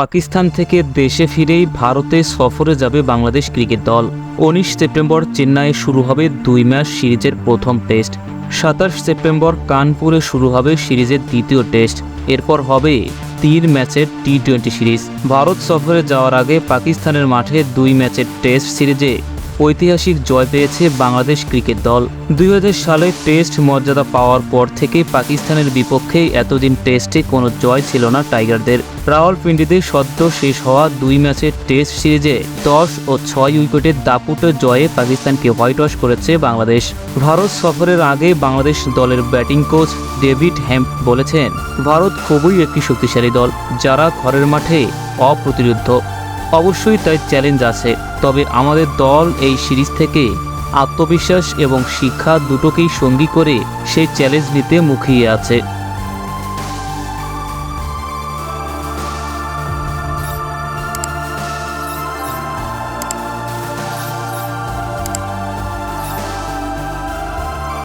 পাকিস্তান থেকে দেশে ফিরেই ভারতে সফরে যাবে বাংলাদেশ ক্রিকেট দল। উনিশ সেপ্টেম্বর চেন্নাইয়ে শুরু হবে দুই ম্যাচ সিরিজের প্রথম টেস্ট। সাতাশ সেপ্টেম্বর কানপুরে শুরু হবে সিরিজের দ্বিতীয় টেস্ট। এরপর হবে তিন ম্যাচের টি টোয়েন্টি সিরিজ। ভারত সফরে যাওয়ার আগে পাকিস্তানের মাঠে দুই ম্যাচের টেস্ট সিরিজে ঐতিহাসিক জয় পেয়েছে বাংলাদেশ ক্রিকেট দল। দুই হাজার সালে টেস্ট মর্যাদা পাওয়ার পর থেকে পাকিস্তানের বিপক্ষে এতদিন টেস্টে কোনো জয় ছিল না টাইগারদের। রাওয়ালপিন্ডিতে সদ্য শেষ হওয়া দুই ম্যাচের টেস্ট সিরিজে দশ ও ছয় উইকেটের দাপুটে জয়ে পাকিস্তানকে হোয়াইট ওয়াশ করেছে বাংলাদেশ। ভারত সফরের আগে বাংলাদেশ দলের ব্যাটিং কোচ ডেভিড হ্যাম্প বলেছেন, ভারত খুবই একটি শক্তিশালী দল, যারা ঘরের মাঠে অপ্রতিরোধ্য অবশ্যই তাই চ্যালেঞ্জ আছে। তবে আমাদের দল এই সিরিজ থেকে আত্মবিশ্বাস এবং শিক্ষা দুটোকেই সঙ্গী করে সেই চ্যালেঞ্জ নিতে মুখিয়ে আছে।